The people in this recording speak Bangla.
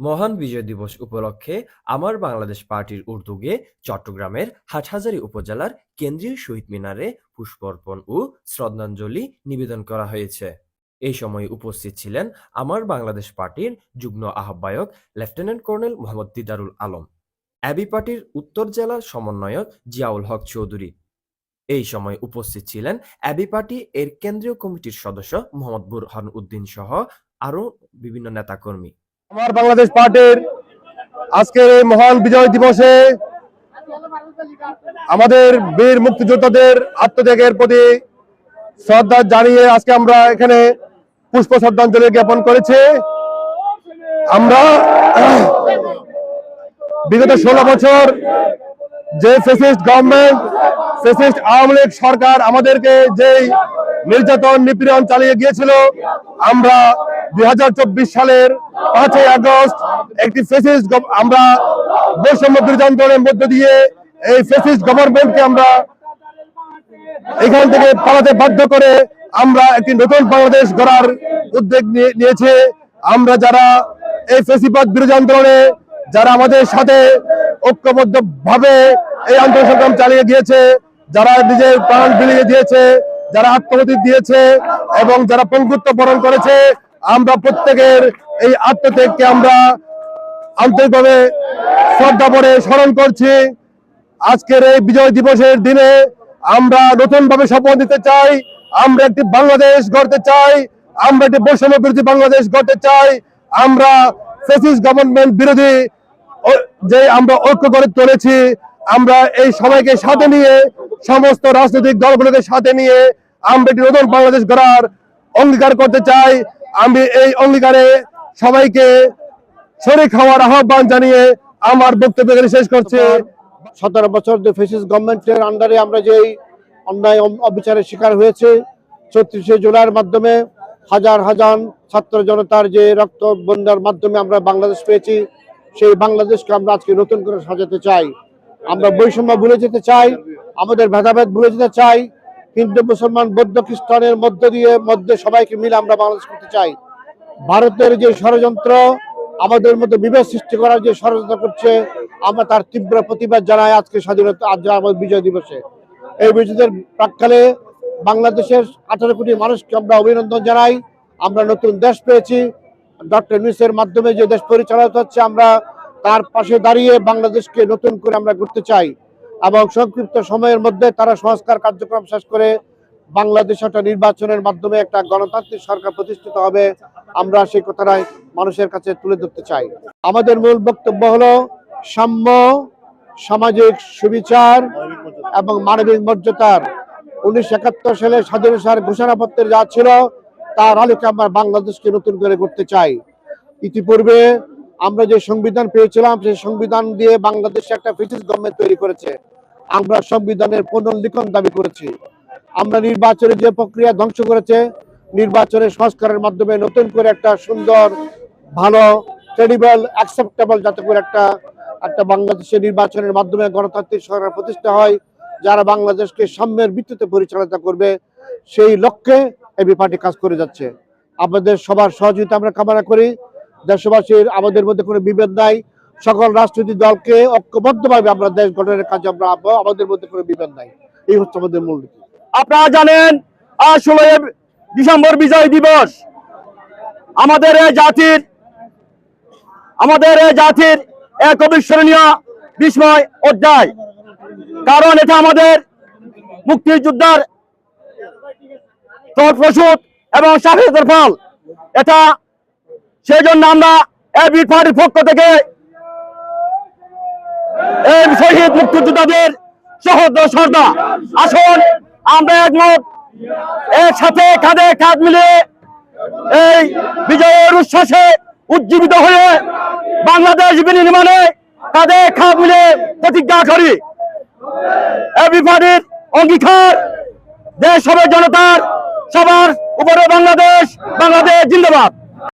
মহান বিজয় দিবস উপলক্ষে আমার বাংলাদেশ পার্টির উদ্যোগে চট্টগ্রামের হাটহাজারী উপজেলার কেন্দ্রীয় শহীদ মিনারে পুষ্পার্পণ ও শ্রদ্ধাঞ্জলি নিবেদন করা হয়েছে। এই সময় উপস্থিত ছিলেন আমার বাংলাদেশ পার্টির যুগ্ম আহ্বায়ক lieutenant colonel Mohammad Didarul Alam AB পার্টির উত্তর জেলা সমন্বয়ক জিয়াউল হক চৌধুরী। এই সময় উপস্থিত ছিলেন অ্যাবি পার্টি এর কেন্দ্রীয় কমিটির সদস্য মোহাম্মদ বুরহান উদ্দিন সহ আরও বিভিন্ন নেতাকর্মী। আমার বাংলাদেশ পার্টির আজকের এই মহান বিজয় দিবসে আমাদের বীর মুক্তিযোদ্ধাদের আত্মত্যাগের প্রতি শ্রদ্ধা জানিয়ে আজকে আমরা এখানে পুষ্প শ্রদ্ধাঞ্জলি জ্ঞাপন করেছি। আমরা বিগত ষোলো বছর যে fascist government fascist Awami League সরকার আমাদেরকে যেই নির্যাতন নিপীড়ন চালিয়ে গিয়েছিল। আমরা দুই হাজার চব্বিশ সালের পাঁচই আগস্ট একটি আমরা বৈষম্য আন্দোলনের মধ্য দিয়ে এই ফেসিস্ট গভর্নমেন্টকে আমরা এখান থেকে পালাতে বাধ্য করে আমরা একটি নতুন বাংলাদেশ গড়ার উদ্যোগ নিয়ে- নিয়েছে। আমরা যারা এই ফেসিবাদ বিরোধী আন্দোলনে, যারা আমাদের সাথে ঐক্যবদ্ধ ভাবে এই আন্দোলন সংগ্রাম চালিয়ে গিয়েছে, যারা নিজের প্রাণ বিলিয়ে দিয়েছে যারা আত্মহতি দিয়েছে এবং যারা পঙ্গুত্ব বরণ করেছে, আমরা প্রত্যেকের এই আত্মত্যাগকে আমরা আন্তরিকভাবে শ্রদ্ধা করে স্মরণ করছি। আজকের এই বিজয় দিবসের দিনে আমরা নতুন ভাবে শপথ নিতে চাই, আমরা একটি বাংলাদেশ গড়তে চাই, আমরা একটি বৈষম্য বিরোধী বাংলাদেশ গড়তে চাই, আমরা ফেসিস গভর্নমেন্ট বিরোধী যে আমরা ঐক্য করে চলেছি আমরা এই সবাইকে সাথে নিয়ে সমস্ত রাজনৈতিক দলগুলোকে সাথে নিয়ে আমরা একটি নতুন বাংলাদেশ গড়ার অঙ্গীকার করতে চাই। আমি এই অঙ্গীকারে সবাইকে শরীর খাওয়ার আহ্বান জানিয়ে আমার বক্তব্য শেষ করছে। সতেরো বছর ফেসিস গভর্নমেন্টের আন্ডারে আমরা যেই অন্যায় অবিচারের শিকার হয়েছে, ছত্রিশে জুলাইয়ের মাধ্যমে হাজার হাজার ছাত্র জনতার যে রক্ত বন্যার মাধ্যমে আমরা বাংলাদেশ পেয়েছি, সেই বাংলাদেশকে আমরা আজকে নতুন করে সাজাতে চাই। আমরা বৈষম্য ভুলে যেতে চাই, আমাদের ভেদাভেদ ভুলে যেতে চাই, হিন্দু, মুসলমান, বৌদ্ধ, খ্রিস্টানের মধ্য দিয়ে, মধ্যে সবাইকে মিলে আমরা বাংলাদেশ করতে চাই। ভারতের যে ষড়যন্ত্র, আমাদের মধ্যে বিভেদ সৃষ্টি করার যে ষড়যন্ত্র করছে, আমরা তার তীব্র প্রতিবাদ জানাই আজকে স্বাধীনতা, আজ আমাদের বিজয় দিবসে। এই বিজয়ের প্রাককালে বাংলাদেশের আঠারো কোটি মানুষকে আমরা অভিনন্দন জানাই। আমরা নতুন দেশ পেয়েছি। ডক্টর নিউসের মাধ্যমে যে দেশ পরিচালিত হচ্ছে, আমরা তার পাশে দাঁড়িয়ে বাংলাদেশকে নতুন করে আমরা করতে চাই এবং সংক্ষিপ্ত সময়ের মধ্যে তারা সংস্কার কার্যক্রম শেষ করে বাংলাদেশ একটা নির্বাচনের মাধ্যমে একটা গণতান্ত্রিক সরকার প্রতিষ্ঠিত হবে, আমরা সেই কথাটাই মানুষের কাছে তুলে ধরতে চাই। আমাদের মূল বক্তব্য হলো, সাম্য, সামাজিক সুবিচার এবং মানবিক মর্যাদার। উনিশশো একাত্তর সালে স্বাধীনতার ঘোষণাপত্রে যা ছিল, তার আলোকে আমরা বাংলাদেশকে নতুন করে করতে চাই। ইতিপূর্বে আমরা যে সংবিধান পেয়েছিলাম, সেই সংবিধান দিয়ে বাংলাদেশে একটা ব্রিটিশ গভর্নমেন্ট তৈরি করেছে। আমরা সংবিধানের পুনর্লিখন দাবি করেছি। আমরা নির্বাচনে যে প্রক্রিয়া ধ্বংস করেছে, নির্বাচনের সংস্কারের মাধ্যমে নতুন করে একটা সুন্দর, ভালো ক্রেডিবল অ্যাকসেপ্টেবল যাতে করে একটা একটা বাংলাদেশের নির্বাচনের মাধ্যমে গণতান্ত্রিক সরকার প্রতিষ্ঠা হয়, যারা বাংলাদেশকে সাম্যের ভিত্তিতে পরিচালনা করবে, সেই লক্ষ্যে এবি পার্টি কাজ করে যাচ্ছে। আমাদের সবার সহযোগিতা আমরা কামনা করি। দেশবাসীর আমাদের মধ্যে কোনো বিভেদ নাই। সকল রাজনৈতিক দলকে ঐক্যবদ্ধভাবে আমরা দেশ গঠনের কাজে আমরা আমাদের মধ্যে কোনো বিভেদ নাই। এই হচ্ছে আমাদের মূল নীতি। আপনারা জানেন ষোলোই ডিসেম্বর বিজয় দিবস। আমাদের এই জাতির আমাদের এই জাতির এক অবিস্মরণীয় বিস্ময় অধ্যায়। কারণ এটা আমাদের মুক্তিযোদ্ধার এবং স্বাধীনতার ফল। এটা সেই জন্য আমরা এবি পার্টির পক্ষ থেকে এই শহীদ মুক্তিযোদ্ধাদের সহদ শ্রদ্ধা আসুন, আমরা একমত। একসাথে কাঁধে কাঁধ মিলিয়ে এই বিজয়ের উচ্ছ্বাসে উজ্জীবিত হয়ে বাংলাদেশ বিনির্মাণে কাঁধে কাঁধ মিলে প্রতিজ্ঞা করি। এবি পার্টির অঙ্গীকার দেশ হবে জনতার, সবার উপরে বাংলাদেশ বাংলাদেশ জিন্দাবাদ।